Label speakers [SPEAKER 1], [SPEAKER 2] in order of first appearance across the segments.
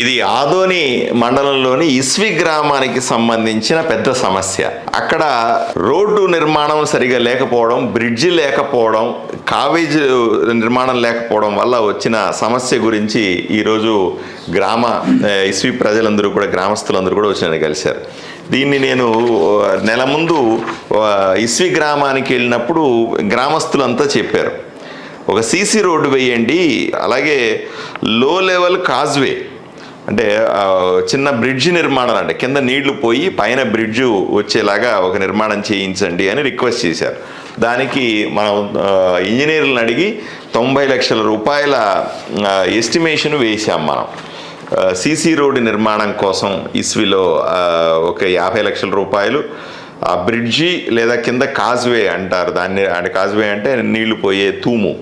[SPEAKER 1] ఇది ఆదోని మండలంలోని ఇస్వి గ్రామానికి సంబంధించిన పెద్ద సమస్య. అక్కడ రోడ్డు నిర్మాణం సరిగా లేకపోవడం బ్రిడ్జి లేకపోవడం కావేజ్ నిర్మాణం లేకపోవడం వల్ల వచ్చిన సమస్య గురించి ఈరోజు గ్రామ ఇస్వి ప్రజలందరూ కూడా గ్రామస్తులందరూ కూడా వచ్చి నన్ను కలిశారు. దీన్ని నేను నెల ముందు ఇస్వి గ్రామానికి వెళ్ళినప్పుడు గ్రామస్తులంతా చెప్పారు. ఒక సీసీ రోడ్డు వేయండి అలాగే లో లెవెల్ కాజ్వే అంటే చిన్న బ్రిడ్జ్ నిర్మాణం అంటే కింద నీళ్ళు పోయి పైన బ్రిడ్జ్ వచ్చేలాగా ఒక నిర్మాణం చేయించండి అని రిక్వెస్ట్ చేశారు. దానికి మనం ఇంజనీర్లను అడిగి తొంభై లక్షల రూపాయల ఎస్టిమేషన్ వేశాం మనం. సీసీ రోడ్డు నిర్మాణం కోసం ఇస్విలో ఒక యాభై లక్షల రూపాయలు. ఆ బ్రిడ్జి లేదా కింద కాజ్వే అంటారు. దాన్ని అంటే కాజ్వే అంటే నీళ్ళు పోయే తూము.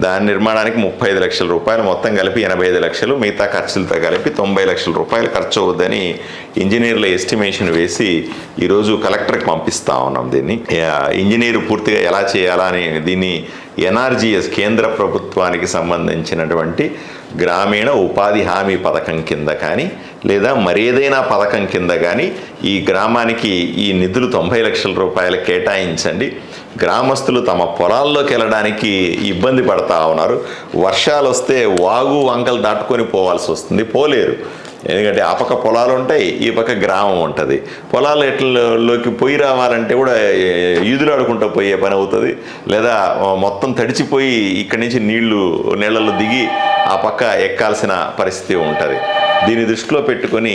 [SPEAKER 1] దాని నిర్మాణానికి ముప్పై ఐదు లక్షల రూపాయలు మొత్తం కలిపి ఎనభై ఐదు లక్షలు మిగతా ఖర్చులతో కలిపి తొంభై లక్షల రూపాయలు ఖర్చు అవుద్దని ఇంజనీర్ల ఎస్టిమేషన్ వేసి ఈరోజు కలెక్టర్కి పంపిస్తా ఉన్నాం దీన్ని. ఇంజనీర్ పూర్తిగా ఎలా చేయాలా అని దీన్ని ఎన్ఆర్జీఎస్ కేంద్ర ప్రభుత్వానికి సంబంధించినటువంటి గ్రామీణ ఉపాధి హామీ పథకం కింద కానీ లేదా మరేదైనా పథకం కింద కానీ ఈ గ్రామానికి ఈ నిధులు తొంభై లక్షల రూపాయలు కేటాయించండి. గ్రామస్తులు తమ పొలాల్లోకి వెళ్ళడానికి ఇబ్బంది పడతా ఉన్నారు. వర్షాలు వస్తే వాగు వంకలు దాటుకొని పోవాల్సి వస్తుంది. పోలేరు. ఎందుకంటే ఆ పక్క పొలాలు ఉంటాయి ఈ పక్క గ్రామం ఉంటుంది. పొలాలు ఎట్లలోకి పోయి రావాలంటే కూడా ఈదులాడుకుంటూ పోయే పని అవుతుంది. లేదా మొత్తం తడిచిపోయి ఇక్కడి నుంచి నీళ్ళు నీళ్ళలో దిగి ఆ పక్క ఎక్కాల్సిన పరిస్థితి ఉంటుంది. దీన్ని దృష్టిలో పెట్టుకొని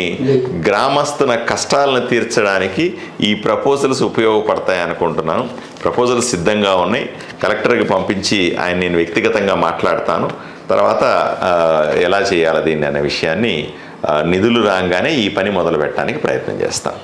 [SPEAKER 1] గ్రామస్తుల కష్టాలను తీర్చడానికి ఈ ప్రపోజల్స్ ఉపయోగపడతాయి అనుకుంటున్నాను. ప్రపోజల్స్ సిద్ధంగా ఉన్నాయి. కలెక్టర్కి పంపించి ఆయన నేను వ్యక్తిగతంగా మాట్లాడతాను. తర్వాత ఎలా చేయాలి దీన్ని అనే విషయాన్ని నిధులు రాగానే ఈ పని మొదలు పెట్టడానికి ప్రయత్నం చేస్తాను.